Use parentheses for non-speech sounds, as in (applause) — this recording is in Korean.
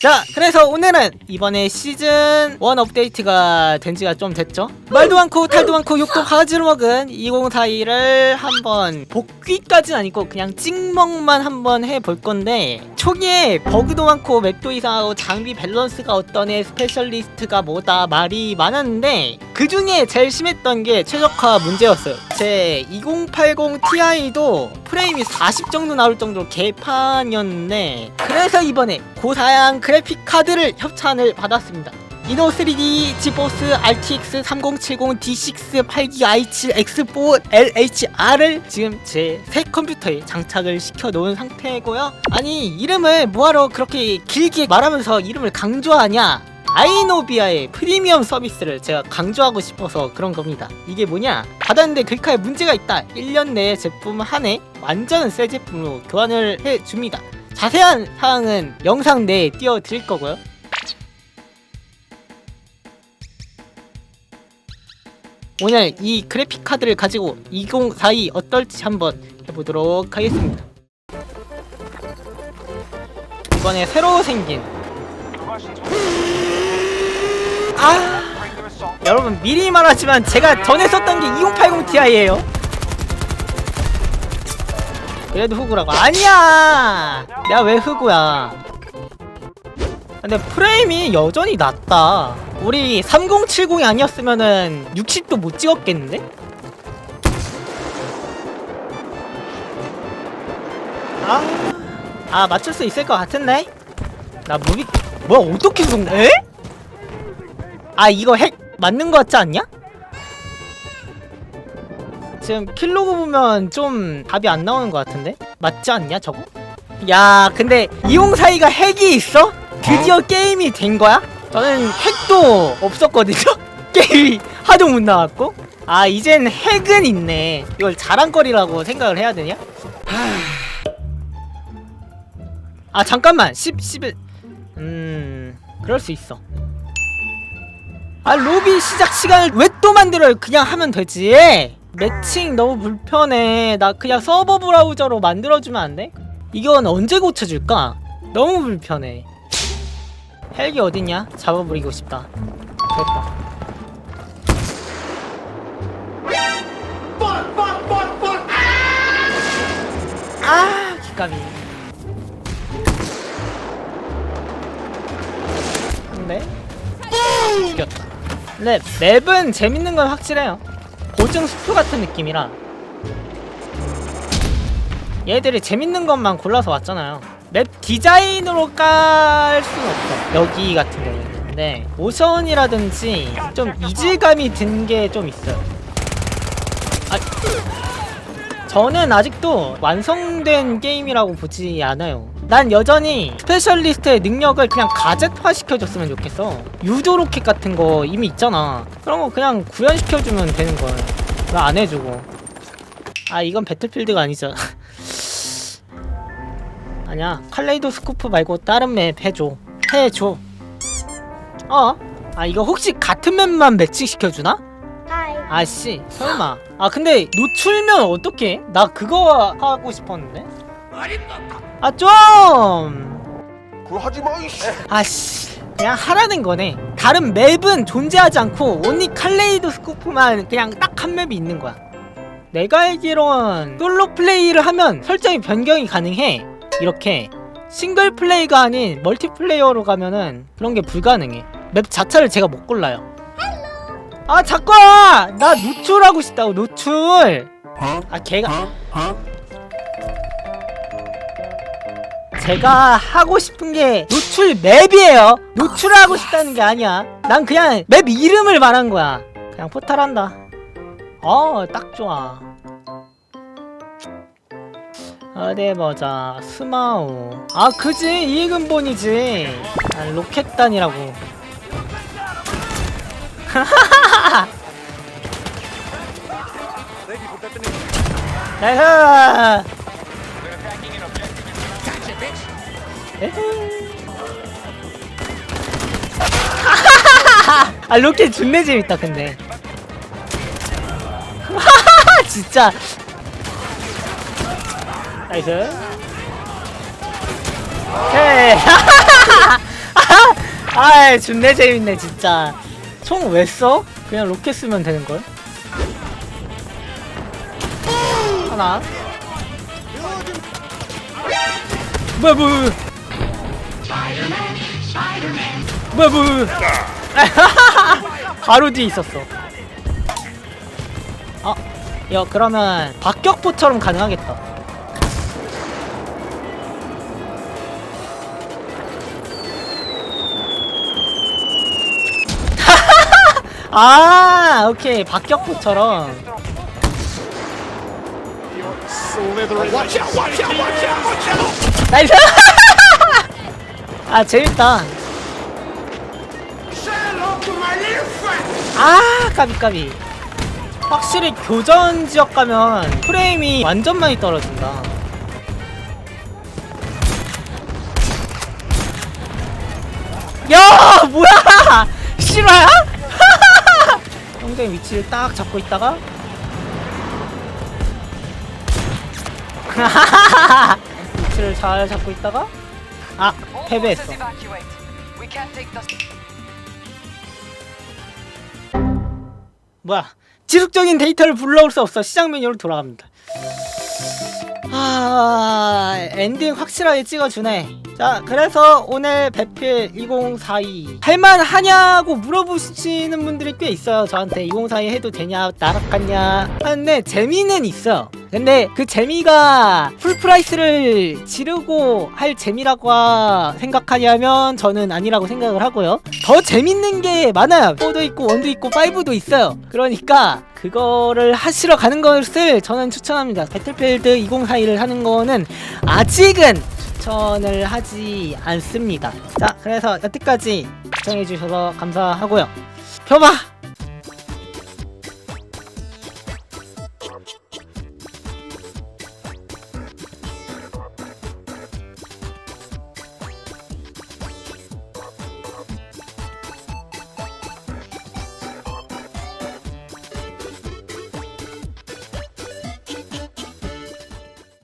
자 그래서 오늘은 이번에 시즌 1 업데이트가 된 지가 좀 됐죠? 말도 많고 탈도 많고 욕도 바가지로 먹은 2042를 한번 복귀까지는 아니고 그냥 찍먹만 한번 해볼 건데 초기에 버그도 많고 맵도 이상하고 장비 밸런스가 어떠네 스페셜리스트가 뭐다 말이 많았는데 그 중에 제일 심했던 게 최적화 문제였어요 제 2080 Ti도 프레임이 40 정도 나올 정도로 개판이었는데 그래서 이번에 고사양 그래픽 카드를 협찬을 받았습니다. 이노 3D 지포스 RTX 3070 D6 8GB i7 X4 LHR을 지금 제 새 컴퓨터에 장착을 시켜 놓은 상태고요. 아니 이름을 뭐하러 그렇게 길게 말하면서 이름을 강조하냐? 아이노비아의 프리미엄 서비스를 제가 강조하고 싶어서 그런 겁니다. 이게 뭐냐? 받았는데 글카에 문제가 있다. 1년 내에 제품 한 해 완전 새 제품으로 교환을 해줍니다. 자세한 사항은 영상 내에 띄워드릴 거고요. 오늘 이 그래픽 카드를 가지고 2042 어떨지 한번 해보도록 하겠습니다. 이번에 새로 생긴 아 여러분 미리 말하지만 제가 전에 썼던 게 2080 Ti예요. 그래도 흑우라고 아니야. 내가 왜 흑우야? 근데 프레임이 여전히 낮다. 우리 3070이 아니었으면은 60도 못 찍었겠는데? 아, 아 맞출 수 있을 것 같은데? 나 무비 뭐야 어떻게 속? 에? 아 이거 핵 맞는 거 같지 않냐? 지금 킬로그 보면 좀 답이 안 나오는 것 같은데? 맞지 않냐 저거? 야 근데 이용사이가 핵이 있어? 드디어 게임이 된 거야? 저는 핵도 없었거든요? (laughs) 게임이 하도 못 나왔고 아 이젠 핵은 있네 이걸 자랑거리라고 생각을 해야 되냐? 하... 아 잠깐만 10, 11 음... 그럴 수 있어 아 로비 시작 시간을 왜 또 만들어요? 그냥 하면 되지. 매칭 너무 불편해. 나 그냥 서버 브라우저로 만들어주면 안 돼? 이건 언제 고쳐줄까? 너무 불편해. 헬기 어딨냐? 잡아버리고 싶다. 됐다. 아 기까비 근데 죽였다 근데 맵은 재밌는 건 확실해요. 보증 수표 같은 느낌이라. 얘들이 재밌는 것만 골라서 왔잖아요. 맵 디자인으로 깔 수는 없어. 여기 같은 경우는. 근데 모션이라든지 좀 이질감이 든 게 좀 있어요. 아, 저는 아직도 완성된 게임이라고 보지 않아요 난 여전히 스페셜리스트의 능력을 그냥 가젯화 시켜줬으면 좋겠어. 유도 로켓 같은 거 이미 있잖아. 그런 거 그냥 구현시켜주면 되는 걸왜안 해주고. 아 이건 배틀필드가 아니죠. (laughs) 아니야. 칼레이도 스코프 말고 다른 맵 해줘. 해줘. 어? 아 이거 혹시 같은 맵만 매칭시켜주나? 아씨 설마. 아 근데 노출면 어떡해? 나 그거 하고 싶었는데 아 좀! 그거 하지 마 이씨. 아씨 그냥 하라는 거네. 다른 맵은 존재하지 않고 온리 칼레이도 스코프만 그냥 딱 한 맵이 있는 거야. 내가 알기론 솔로 플레이를 하면 설정이 변경이 가능해. 이렇게 싱글 플레이가 아닌 멀티플레이어로 가면은 그런 게 불가능해. 맵 자체를 제가 못 골라요. 아 자꾸 와! 나 노출하고 싶다고 노출! 아 걔가 제가 하고 싶은 게 노출 맵이에요. 노출을 하고 싶다는 게 아니야. 난 그냥 맵 이름을 말한 거야. 그냥 포탈한다. 어, 딱 좋아. 어디 보자. 스마우. 아, 그지. 이근본이지. 아, 로켓단이라고. (laughs) 나이스! (laughs) 아 로켓 존내 재밌다 근데. (laughs) 진짜. 나이스. 오케이. (laughs) 아 준내 재밌네 진짜. 총 왜 써? 그냥 로켓 쓰면 되는걸? 하나. 뭐야 뭐야 뭐야 뭐야 뭐야 뭐야. (laughs) 바로 뒤에 있었어. 어? 야 그러면 박격포처럼 가능하겠다. (laughs) 아 오케이. 박격포처럼. 나이스 (laughs) 아 재밌다. 아 까비 까비. 확실히 교전 지역 가면 프레임이 완전 많이 떨어진다. 야 뭐야? (laughs) 실화야? (laughs) 형제 위치를 딱 잡고 있다가. (laughs) 위치를 잘 잡고 있다가 아 패배했어. 뭐야 지속적인 데이터를 불러올 수 없어. 시작 메뉴로 돌아갑니다. 아 엔딩 확실하게 찍어주네. 자 그래서 오늘 배필 2042 할만 하냐고 물어보시는 분들이 꽤 있어요 저한테. 2042 해도 되냐 나락갔냐. 하는데 재미는 있어요 근데 그 재미가 풀프라이스를 지르고 할 재미라고 생각하냐면 저는 아니라고 생각을 하고요. 더 재밌는 게 많아요. 4도 있고 1도 있고 5도 있어요. 그러니까 그거를 하시러 가는 것을 저는 추천합니다. 배틀필드 2042를 하는 거는 아직은 추천을 하지 않습니다. 자 그래서 여태까지 시청해주셔서 감사하고요. 펴봐